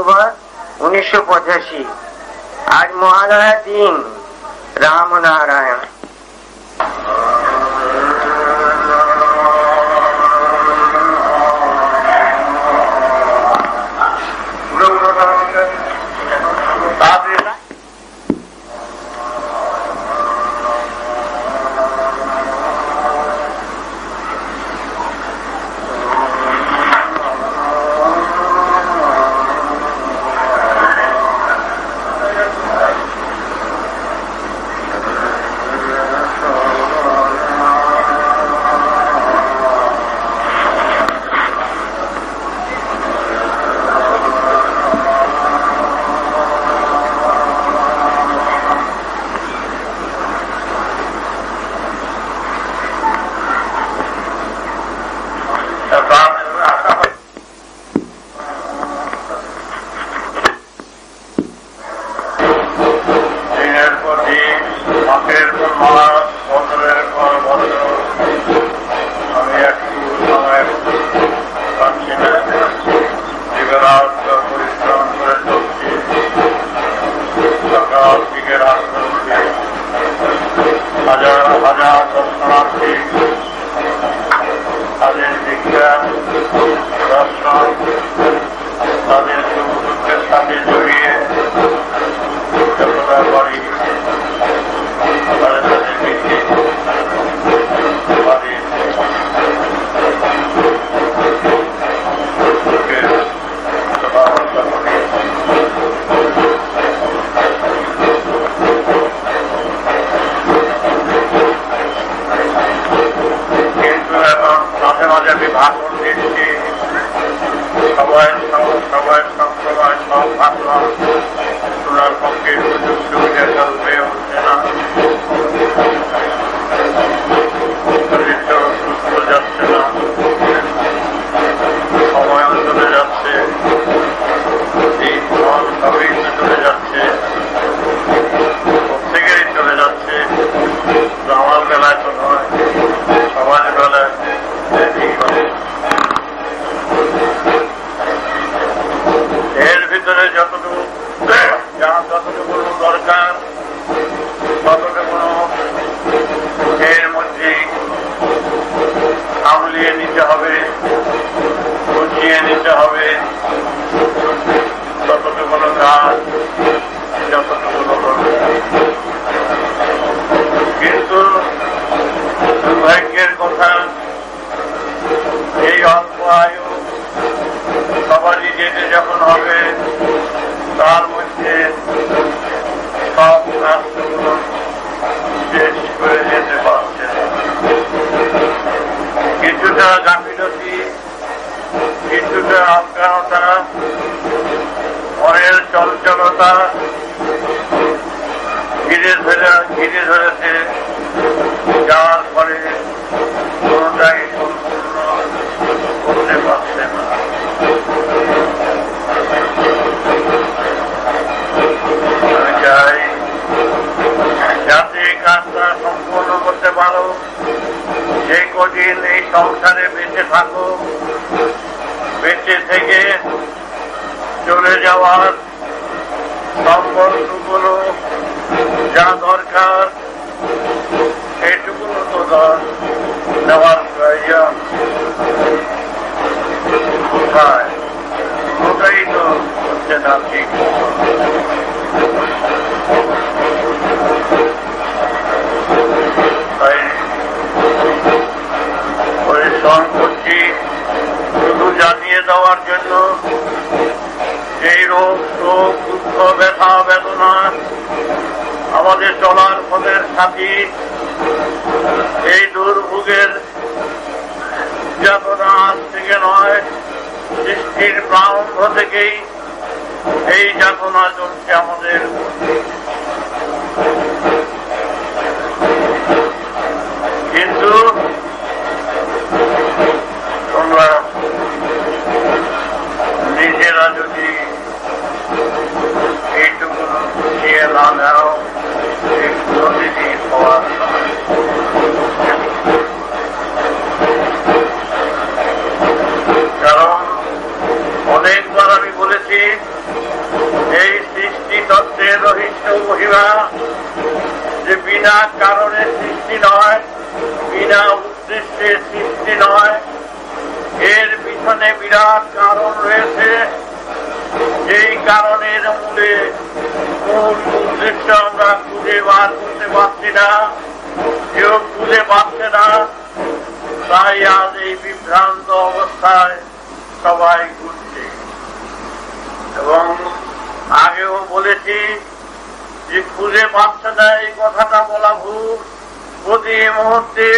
October উনিশশো পঁচাশি। আজ মহালয়া দিন। রামনারায়ণ দিনের কিন্তু দুর্ভাগ্যের কথা, এই অল্প আয়ু সবারই যেতে যখন হবে, তার মধ্যে সব রাষ্ট্রগুলো শেষ করে যেতে পারছে। কিছুটা গাফিলতি, কিছুটা অজ্ঞানতা মনের চঞ্চলতা ঘিরে ধরে ঘিরে ধরেছে যার ফলে কোনটাই সম্পূর্ণ করতে পারছে না। চাই কাজটা সম্পূর্ণ করতে পারো, যে কদিন এই সংসারে বেঁচে থাকো, বেঁচে থেকে চলে যাওয়ার সাথী এই দুর্ভোগের যাতনা থেকে নয় সৃষ্টি সৃষ্টির প্রারম্ভ থেকেই এই যাতনা চলছে আমাদের। তাই আজ এই বিভ্রান্ত অবস্থায় সবাই ঘুরছে। এবং আগেও বলেছি যে খুঁজে পাচ্ছে না এই কথাটা বলা ভুল। প্রতি মুহূর্তে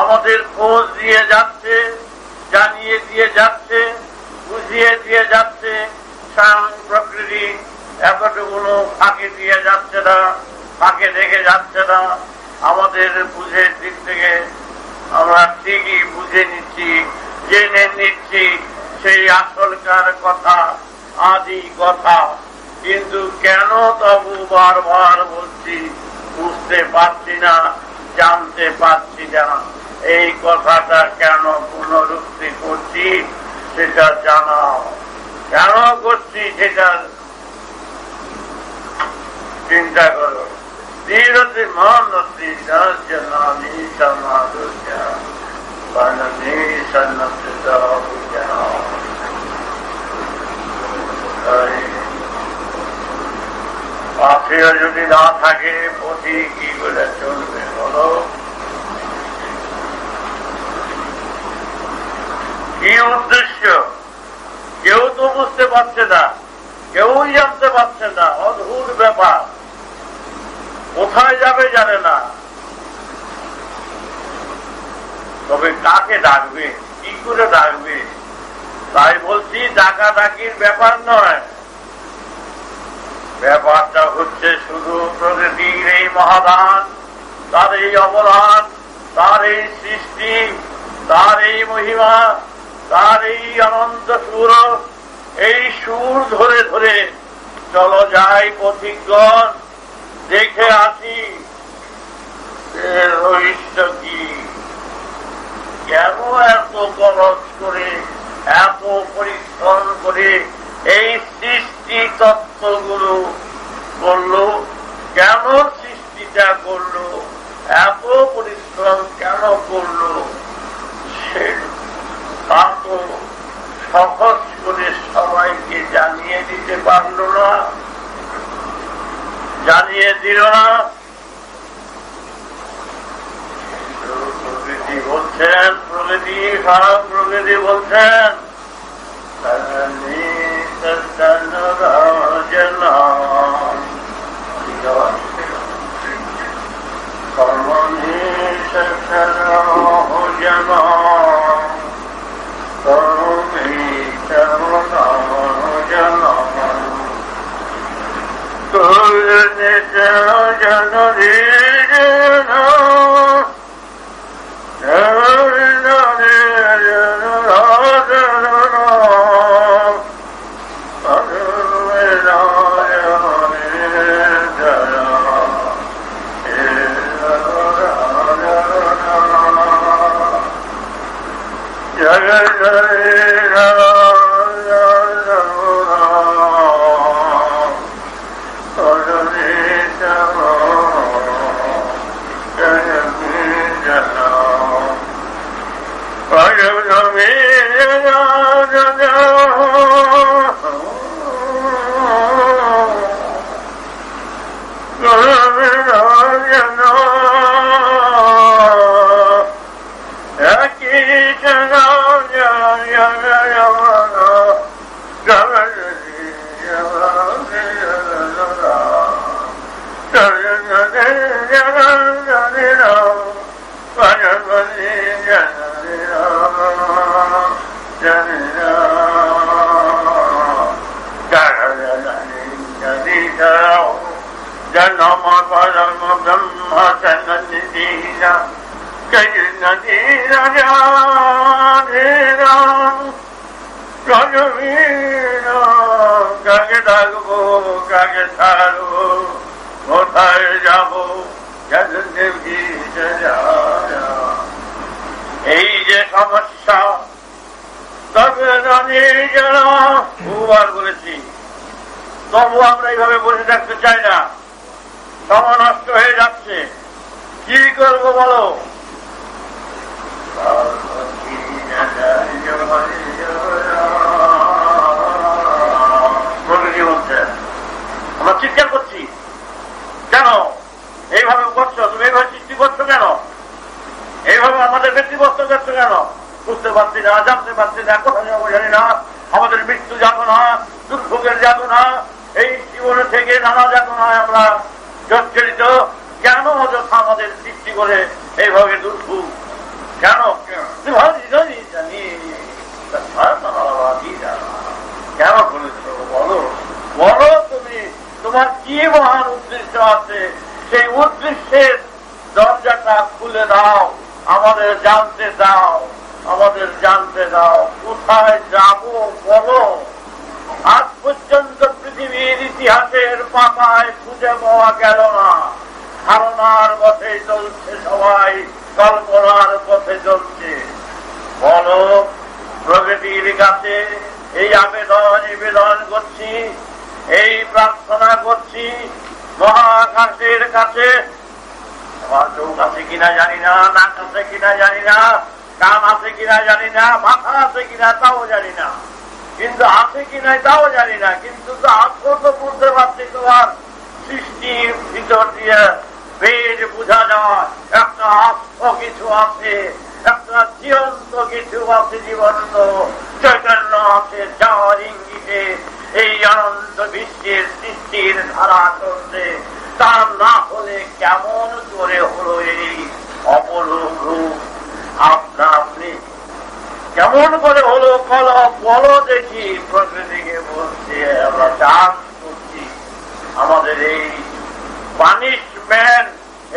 আমাদের খোঁজ দিয়ে যাচ্ছে, জানিয়ে দিয়ে যাচ্ছে, বুঝিয়ে দিয়ে যাচ্ছে। স্বয়ং প্রকৃতি এতটুকুনো ফাঁকে দিয়ে যাচ্ছে না, ফাঁকে রেখে যাচ্ছে না। আমাদের বুঝের দিক থেকে আমরা ঠিকই বুঝে নিচ্ছি, জেনে নিচ্ছি সেই আসলকার কথা আদি কথা। কিন্তু কেন তবু বারবার বলছি, বুঝতে পারছি না, জানতে পারছি না। এই কথাটা কেন পুনরুক্তি করছি, সেটা জানাও। কেন করছি সেটা চিন্তা করো। ধীরতি মনতি জনানি সমাদুজা বননি সন্নতি দাবুজা পাথেয় যদি না থাকে পথি কি করে চলবে বলো কি উদ্দেশ্য কেউ তো বুঝতে পারছে না কেউই জানতে পারছে না কোথায় যাবে জানে না। তবে কাকে ডাকবে? কি করে ডাকবে? তাই বলছি ডাকা ডাকির ব্যাপার নয়। ব্যাপারটা হচ্ছে শুধু প্রকৃতির এই মহাদান, তার এই অবদান, তার এই সৃষ্টি, তার এই মহিমা, তার এই অনন্ত সুর, এই সুর ধরে ধরে চলো যাই পথিকগণ। দেখে আসি কেন এত খরচ করে, এত পরিশ্রম করে এই সৃষ্টি তত্ত্বগুলো করল? কেন সৃষ্টিটা করল? এত পরিশ্রম কেন করল? সে সহজ করে সবাইকে জানিয়ে দিতে পারল না। জানিয়ে দিল না। প্রকৃতি বলছেন প্রকৃতি খারাপ প্রকৃতি বলছেন কর্মণি জন কর্মী জন জন জন্ম পরম ব্রহ্ম সন্নিধীরা কৃষ্ণ ধীরা রজবীর কাকে ডাকবো কাকে ছাড়বো কোথায় যাব এই যে সমস্যা, তবে বহুবার বলেছি। তবু আমরা এইভাবে বসে থাকতে চাই না। সময় নষ্ট হয়ে যাচ্ছে। কি করব বলো? আমরা চিৎকার করছি। কেন? এইভাবে করছ? তুমি এইভাবে সৃষ্টি করছ কেন? এইভাবে আমাদের ব্যক্তিগত করছ কেন? বুঝতে পারছি না, জানতে পারছি না কোথায় যাব জানি না। আমাদের মৃত্যু যাতনা দুর্ভোগের যাতনা এই জীবনে থেকে নানা যাতনায় আমরা। জর্জরিত কেন অযথা আমাদের সৃষ্টি করে এইভাবে দুর্ভোগ? কেন? কেন করেছ বলো? বলো তুমি, তোমার কি মহান উদ্দেশ্য আছে? সেই উদ্দেশ্যের দরজাটা খুলে দাও, আমাদের জানতে দাও, আমাদের জানতে দাও। কোথায় যাব বলো? আজ পর্যন্ত পৃথিবীর ইতিহাসের পাতায় খুঁজে পাওয়া গেল না। ধারণার পথে চলছে সবাই, কল্পনার পথে চলছে। বলো, প্রকৃতির কাছে এই আবেদন, নিবেদন করছি, এই প্রার্থনা করছি, মহাকাশের কাছে। আমার চোখ আছে কিনা জানি না, নাক আছে কিনা জানি না, কান আছে কিনা জানি না, মাথা আছে কিনা তাও জানি না। কিন্তু আছে কিনা তাও জানি না, কিন্তু আত্ম তো বুঝতে পারছি তোমার সৃষ্টির ভিতর দিয়ে বেশ বোঝা যায়। একটা আত্ম কিছু আছে, একটা জীবন্ত কিছু আছে জীবন্ত। চৈতন্য আছে যাওয়ার ইঙ্গিতে এই অনন্ত বিশ্বের সৃষ্টির ধারা চলছে তা না হলে কেমন করে হলো এই অপরূপ রূপ? আপনা আপনি কেমন করে হলো কল বলো দেখি, প্রকৃতিকে বলছে, আমরা চাষ করছি। আমাদের এই পানিশমেন্ট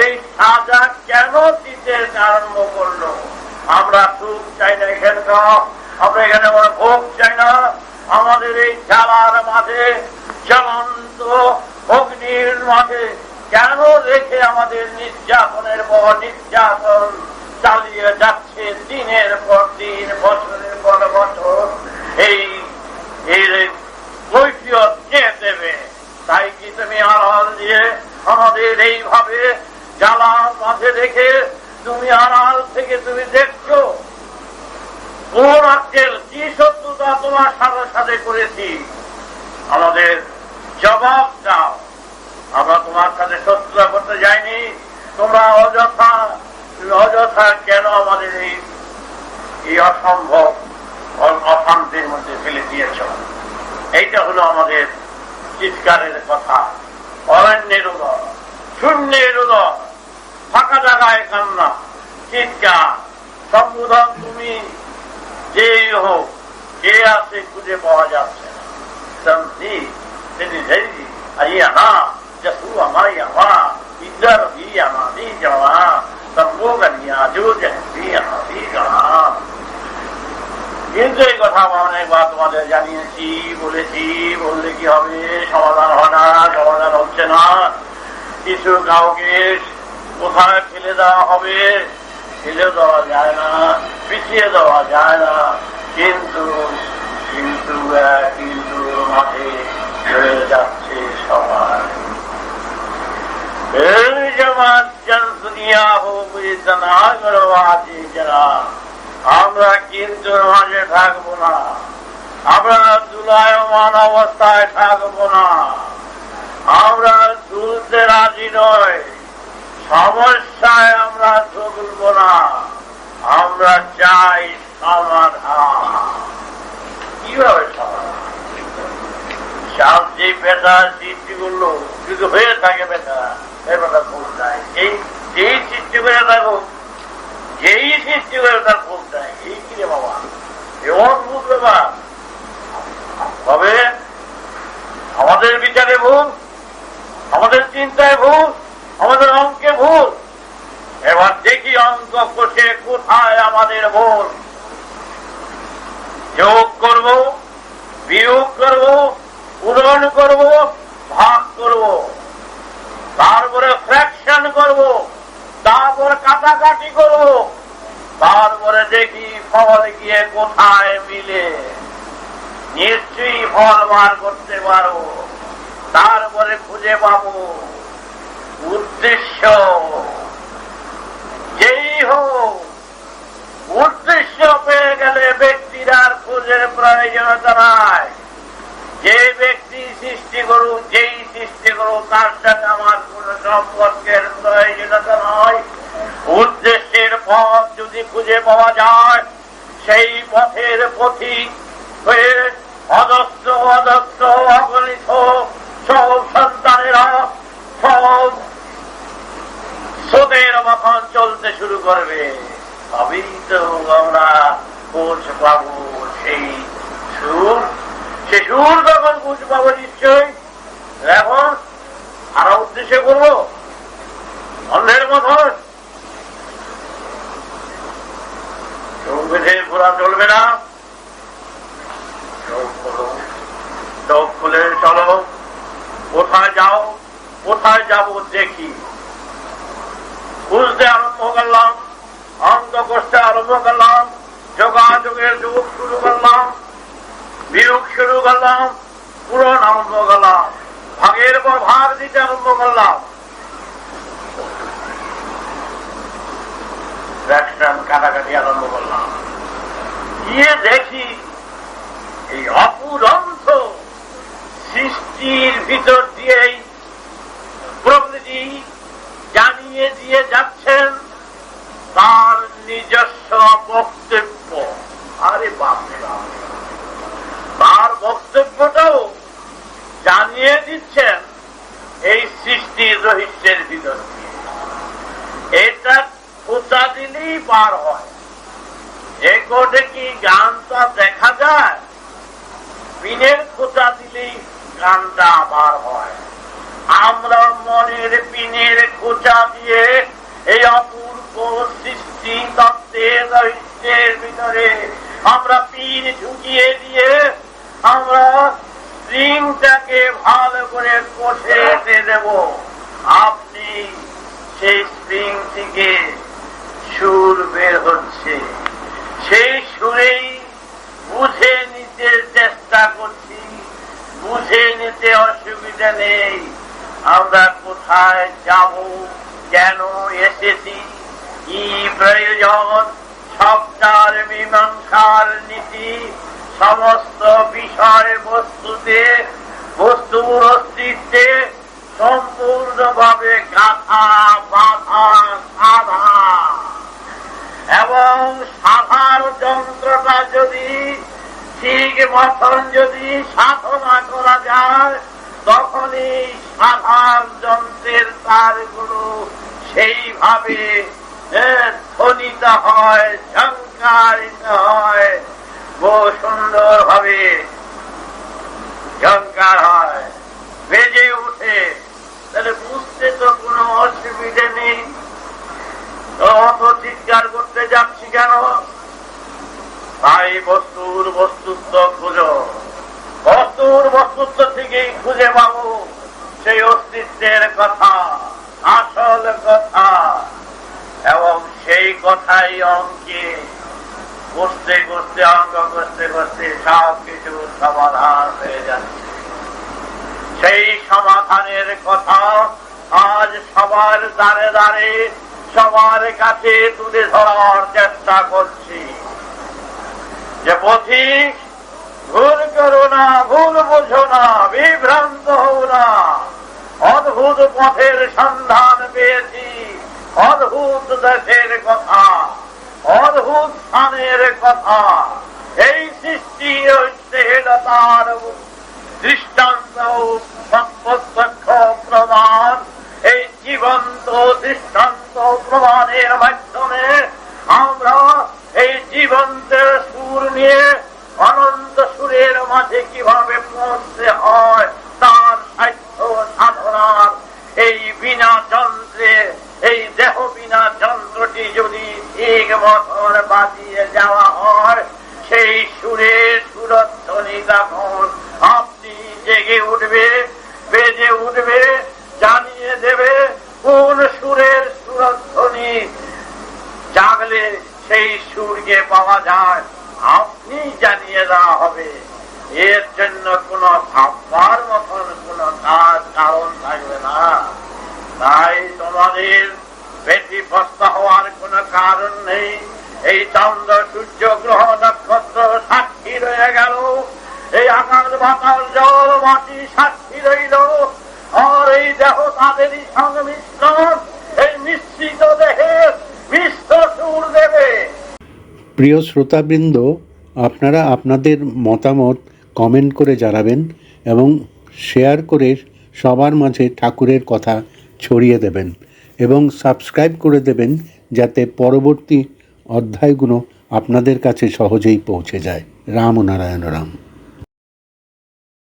এই সাজা কেন দিতে আরম্ভ করল? আমরা সুখ চাই না এখানকার, আমরা এখানে আমরা ভোগ চাই না। আমাদের এই জ্বালার মাঝে, জ্বলন্ত অগ্নির মাঝে কেন রেখে আমাদের নির্যাতনের পর নির্যাতন চালিয়ে যাচ্ছে? দিনের পর দিন, বছরের পর বছর এই কৈফিয়ত কে দেবে? তাই কি তুমি আড়াল দিয়ে আমাদের এইভাবে জ্বালা মাঝে রেখে তুমি আড়াল থেকে তুমি দেখছ? কোন আজকের কি শত্রুতা তোমার সাথে সাথে করেছি? আমাদের জবাব দাও। আমরা তোমার সাথে শত্রুতা করতে যাইনি। তোমরা অযথা তুমি অযথা কেন আমাদের এই অসম্ভব অশান্তির মধ্যে ফেলে দিয়েছ? এইটা হলো আমাদের চিৎকারের কথা। অরণ্যের উদর শূন্যের উদর ফাঁকা জায়গায় কান্না, চিৎকার। সম্বোধন, তুমি যেই হোক, কে আছে খুঁজে পাওয়া যাচ্ছে না? ইয়া না, যে আমার ইয়া ইন্দার বি আমাদের কিন্তু এই কথা অনেকবার তোমাদের জানিয়েছি বলেছি বললে কি হবে সমাধান হয় না সমাধান হচ্ছে না কিছু কাউকে কোথায় ফেলে দেওয়া হবে ফেলে দেওয়া যায় না পিছিয়ে দেওয়া যায় না কিন্তু কিন্তু কিন্তু মাঠে চলে যাচ্ছে সবাই এই আমরা কিন্তু মাঝে থাকব না। আমরা দুলায়মান অবস্থায় থাকব না। আমরা তুলতে রাজি নয় সমস্যায় আমরা তুলব না। আমরা চাই সমাধান। কীভাবে সমাধান? চাল যে বেটা সৃষ্টি করল যদি হয়ে থাকে বেটা, এ বেটা নাই। এই যেই সৃষ্টি করে থাকো, যেই সৃষ্টি করে তার ভোগ দেয়, এই কি রে বাবা? এমন অদ্ভুত ব্যাপার। তবে আমাদের বিচারে ভুল, আমাদের চিন্তায় ভুল, আমাদের অঙ্কে ভুল। এবার দেখি অঙ্ক কোষে কোথায় আমাদের ভুল। যোগ করব, বিয়োগ করব পূরণ করব, ভাগ করব। তারপরে ফ্র্যাকশন করব। তারপরে কাটাকাটি করব তারপরে দেখি ফল গিয়ে কোথায় মিলে। নিশ্চয়ই ফল বার করতে পারব তারপরে খুঁজে পাবো। উদ্দেশ্য। যেই হোক, উদ্দেশ্য পেয়ে গেলে ব্যক্তির আর খুঁজে প্রয়োজনতা নাই। যে ব্যক্তি সৃষ্টি করুক, যেই সৃষ্টি করুক, তার সাথে আমার কোন সম্পর্কের প্রয়োজনতা নয়। উদ্দেশ্যের পথ যদি খুঁজে পাওয়া যায়, সেই পথের পথিক হয়ে অদস্ত অদস্ত অগণিত সব সন্তানেরা সব সোদের মতন চলতে শুরু করবে। তবেই তো আমরা খোঁজ পাবো সেই সুর। সে সুর তখন খোঁজ পাবো নিশ্চয়ই এখন আরও উদ্দেশ্য করব। অন্যের মতন। চোখ বেঁধে ঘোরা চলবে না। চোখ খুলে চলো। কোথায় যাও? কোথায় যাব দেখি বুঝতে আরম্ভ করলাম অঙ্ক করতে আরম্ভ করলাম যোগাযোগের যুগ শুরু করলাম বিয়োগ শুরু করলাম, পূরণ আরম্ভ করলাম, ভাগের পর ভাগ দিতে আরম্ভ করলাম। কাটাকাটি করলাম। গিয়ে দেখি এই অপুরন্ত সৃষ্টির ভিতর দিয়েই প্রকৃতি জানিয়ে দিয়ে যাচ্ছেন তার নিজস্ব বক্তব্য। আরে বাপ। তার বক্তব্যটাও জানিয়ে দিচ্ছেন এই সৃষ্টির রহস্যের ভিতর। এটা খোঁচা দিলেই পার হয়। কোটে কি গানটা দেখা যায় পিনের খোঁচা দিলেই গানটা বার হয়। আমরা মনের পিনের খোঁচা দিয়ে এই অপূর্ব সৃষ্টি তত্ত্বের রহস্যের ভিতরে আমরা পিন ঢুকিয়ে দিয়ে আমরা স্প্রিংটাকে ভালো করে কষে দেব। আপনি সেই স্প্রিং থেকে সুর বের হচ্ছে। সেই সুরেই বুঝে নিতে চেষ্টা করছি। বুঝে নিতে অসুবিধা নেই। আমরা কোথায় যাব, কেন এসেছি? কি প্রয়োজন? সবটার মীমাংসার নীতি সমস্ত বিষয় বস্তুতে, বস্তুর অস্তিত্বে সম্পূর্ণভাবে গাথা, বাধা সাধা এবং সাধার যন্ত্রটা যদি, ঠিক মতন যদি সাধনা করা যায়, তখনই সাধার যন্ত্রের তারগুলো সেইভাবে ধ্বনিত হয় ঝঙ্কারিত হয়। বহু সুন্দর ভাবে ঝঙ্কার হয়, বেজে উঠে তাহলে বুঝতে তো কোনো অসুবিধে নেই। অত চিৎকার করতে যাচ্ছি কেন? তাই বস্তুর বস্তুত্ব খুঁজো। বস্তুর বস্তুত্ব থেকেই খুঁজে পাবো। সেই অস্তিত্বের কথা, আসল কথা। এবং সেই কথাই অঙ্কে করতে করতে অঙ্ক করতে করতে সব কিছু সমাধান হয়ে যাচ্ছে সেই সমাধানের কথা আজ সবার দ্বারে দ্বারে সবার কাছে তুলে ধরার চেষ্টা করছি। যে পথিক, ভুল করো না, ভুল বোঝো না, বিভ্রান্ত হও না। অদ্ভুত পথের সন্ধান পেয়েছি, অদ্ভুত দেশের কথা। অদ্ভুত কথা। এই সৃষ্টি তার দৃষ্টান্ত প্রত্যক্ষ প্রমাণ। এই জীবন্ত দৃষ্টান্ত প্রমাণের মাধ্যমে আমরা এই জীবন্তের সুর নিয়ে অনন্ত সুরের মাঝে কীভাবে পৌঁছতে হয়, তার সাহিত্য সাধনার এই বিনা যন্ত্রে, এই দেহ বিনা যন্ত্রটি যদি মতো যখন বাজিয়ে যাওয়া হয় সেই সুরে সুরধ্বনি তখন আপনি জেগে উঠবে, বেজে উঠবে, জানিয়ে দেবে কোন সুরের সুরধ্বনি। জাগলে সেই সুরকে পাওয়া যায়, আপনি জানিয়ে দেওয়া হবে। এর জন্য কোন ভাববার মতন কোন কাজ, কারণ থাকবে না। তাই তোমাদের কারণ নেই। এই চন্দ্র, সূর্য, গ্রহ, নক্ষত্র সাক্ষী রয়ে গেল। এই আকাশ, বাতাস, জল, মাটি সাক্ষী রইল। আর এই দেহ তাদেরই সংমিশ্রণ। এই মিশ্রিত দেহের মিশ্র সুর দেবে। প্রিয় শ্রোতাবৃন্দ, আপনারা আপনাদের মতামত কমেন্ট করে জানাবেন এবং শেয়ার করে সবার মাঝে ঠাকুরের কথা ছড়িয়ে দেবেন এবং সাবস্ক্রাইব করে দেবেন যাতে পরবর্তী অধ্যায়গুলো আপনাদের কাছে সহজেই পৌঁছে যায়। রাম নারায়ণ রাম।